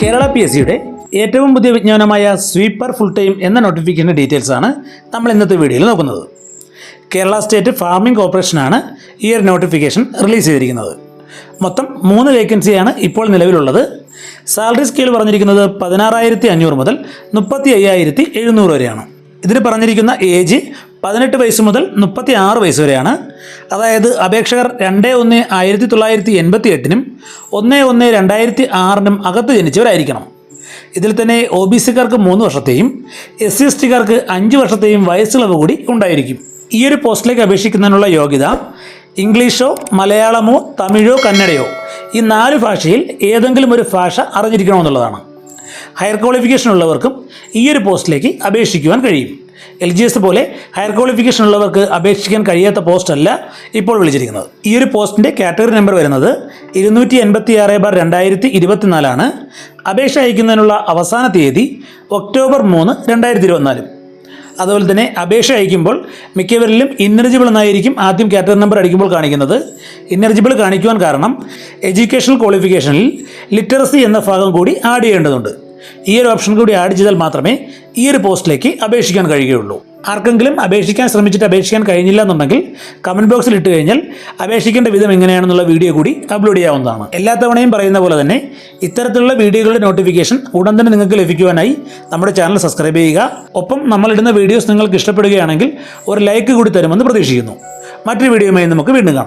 Kerala P S സിയുടെ ഏറ്റവും പുതിയ വിജ്ഞാനമായ സ്വീപ്പർ ഫുൾ ടൈം എന്ന നോട്ടിഫിക്കേഷന്റെ ഡീറ്റെയിൽസ് ആണ് നമ്മൾ ഇന്നത്തെ വീഡിയോയിൽ നോക്കുന്നത്. കേരള സ്റ്റേറ്റ് ഫാർമിംഗ് കോർപ്പറേഷനാണ് ഈ ഒരു നോട്ടിഫിക്കേഷൻ റിലീസ് ചെയ്തിരിക്കുന്നത്. മൊത്തം മൂന്ന് വേക്കൻസിയാണ് ഇപ്പോൾ നിലവിലുള്ളത്. സാലറി സ്കെയിൽ പറഞ്ഞിരിക്കുന്നത് പതിനാറായിരത്തി അഞ്ഞൂറ് മുതൽ മുപ്പത്തി അയ്യായിരത്തി എഴുന്നൂറ് വരെയാണ്. ഇതിന് പറഞ്ഞിരിക്കുന്ന ഏജ് പതിനെട്ട് വയസ്സ് മുതൽ മുപ്പത്തി ആറ് വയസ്സ് വരെയാണ്. അതായത് അപേക്ഷകർ രണ്ട് ഒന്ന് ആയിരത്തി തൊള്ളായിരത്തി എൺപത്തി എട്ടിനും ഒന്ന് ഒന്ന് രണ്ടായിരത്തി ആറിനും അകത്ത് ജനിച്ചവരായിരിക്കണം. ഇതിൽ തന്നെ ഒ ബി സിക്കാർക്ക് മൂന്ന് വർഷത്തെയും എസ് സി എസ് ടിക്കാർക്ക് അഞ്ച് വർഷത്തെയും വയസ്സിളവ് കൂടി ഉണ്ടായിരിക്കും. ഈ ഒരു പോസ്റ്റിലേക്ക് അപേക്ഷിക്കുന്നതിനുള്ള യോഗ്യത ഇംഗ്ലീഷോ മലയാളമോ തമിഴോ കന്നഡയോ ഈ നാല് ഭാഷയിൽ ഏതെങ്കിലും ഒരു ഭാഷ അറിഞ്ഞിരിക്കണമെന്നുള്ളതാണ്. ഹയർ ക്വാളിഫിക്കേഷൻ ഉള്ളവർക്കും ഈ ഒരു പോസ്റ്റിലേക്ക് അപേക്ഷിക്കുവാൻ കഴിയും. എൽ ജി എസ് പോലെ ഹയർ ക്വാളിഫിക്കേഷൻ ഉള്ളവർക്ക് അപേക്ഷിക്കാൻ കഴിയാത്ത പോസ്റ്റ് അല്ല ഇപ്പോൾ വിളിച്ചിരിക്കുന്നത്. ഈ ഒരു പോസ്റ്റിന്റെ കാറ്റഗറി നമ്പർ വരുന്നത് ഇരുന്നൂറ്റി എൺപത്തി ആറ് ബാർ രണ്ടായിരത്തി ഇരുപത്തിനാലാണ് അപേക്ഷ അയക്കുന്നതിനുള്ള അവസാന തീയതി ഒക്ടോബർ മൂന്ന് രണ്ടായിരത്തി ഇരുപത്തിനാലും അതുപോലെ തന്നെ അപേക്ഷ അയക്കുമ്പോൾ മിക്കവരിലും ഇന്നർജിബിൾ എന്നായിരിക്കും ആദ്യം കാറ്റഗറി നമ്പർ അടിക്കുമ്പോൾ കാണിക്കുന്നത്. ഇന്നർജിബിൾ കാണിക്കുവാൻ കാരണം എഡ്യൂക്കേഷണൽ ക്വാളിഫിക്കേഷനിൽ ലിറ്ററസി എന്ന ഭാഗം കൂടി ആഡ് ചെയ്യേണ്ടതുണ്ട്. ഈ ഒരു ഓപ്ഷൻ കൂടി ആഡ് ചെയ്താൽ മാത്രമേ ഈ ഒരു പോസ്റ്റിലേക്ക് അപേക്ഷിക്കാൻ കഴിയുകയുള്ളൂ. ആർക്കെങ്കിലും അപേക്ഷിക്കാൻ ശ്രമിച്ചിട്ട് അപേക്ഷിക്കാൻ കഴിഞ്ഞില്ല എന്നുണ്ടെങ്കിൽ കമന്റ് ബോക്സിൽ ഇട്ട് കഴിഞ്ഞാൽ അപേക്ഷിക്കേണ്ട വിധം എങ്ങനെയാണെന്നുള്ള വീഡിയോ കൂടി അപ്ലോഡ് ചെയ്യാവുന്നതാണ്. എല്ലാ തവണയും പറയുന്ന പോലെ തന്നെ ഇത്തരത്തിലുള്ള വീഡിയോകളുടെ നോട്ടിഫിക്കേഷൻ ഉടൻ തന്നെ നിങ്ങൾക്ക് ലഭിക്കുവാനായി നമ്മുടെ ചാനൽ സബ്സ്ക്രൈബ് ചെയ്യുക. ഒപ്പം നമ്മളിടുന്ന വീഡിയോസ് നിങ്ങൾക്ക് ഇഷ്ടപ്പെടുകയാണെങ്കിൽ ഒരു ലൈക്ക് കൂടി തരുമെന്ന് പ്രതീക്ഷിക്കുന്നു. മറ്റൊരു വീഡിയോയുമായി നമുക്ക് വീണ്ടും കാണാം.